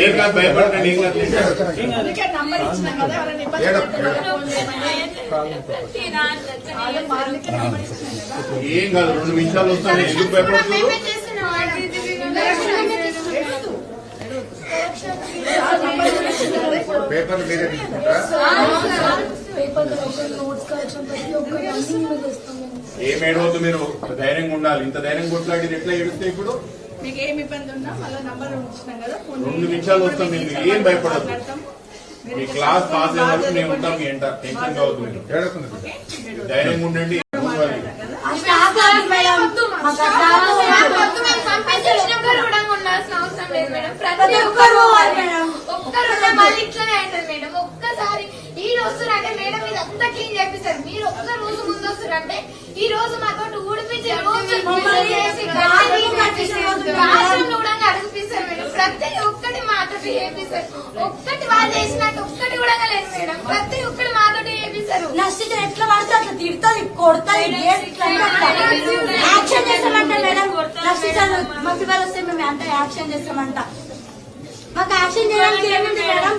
ఏం కాదు భయపడకండి ఏం కాదు ఏం కాదు రెండు నిమిషాలు వస్తాను ఎందుకు భయపడుతున్నారు పేపర్లు మీరే తీసుకుంటారా ఏం ఏడవద్దు మీరు. ధైర్యంగా ఉండాలి. ఇంత ధైర్యం కొట్లాడి ఎట్లా ఏడిస్తే ఇప్పుడు? మీకు ఏమి ఇబ్బంది ఉన్నా మళ్ళీ నంబర్ కదా రెండు. నిమిషాలు వస్తాం మీరు ఏం. మీరు మీ క్లాస్ పాస్ వరకు మేము ఉంటాం మీ ఎంట టెన్షన్ ధైర్యంగా ఉండండి. ఒక్కసారి ఈ రోజు మేడం ఇది అంతా క్లీన్ చేపిస్తారు. మీరు ఒక్క రోజు ముందు వస్తారంటే ఈ రోజు మాతో ఊడిపించి రోజు మమ్మల్ని చేసి బాత్రూమ్ కట్టించిన రోజు మేడం. బాత్రూమ్ కూడా అనిపిస్తారు మేడం ప్రతి ఒక్కటి మాతో చేపిస్తారు ఒక్కటి వాళ్ళు చేసినట్టు ఒక్కటి కూడా లేదు మేడం. ప్రతి ఒక్కటి మాతో చేపిస్తారు నర్సు ఎట్లా పడితే అట్లా తిడుతుంది కొడుతుంది. యాక్షన్ చేస్తామంట మేడం. నర్సు మా ఫీవర్ వస్తే మేము అంటే యాక్షన్ చేస్తామంట? మాకు యాక్షన్ చేయడానికి ఏముంది మేడం?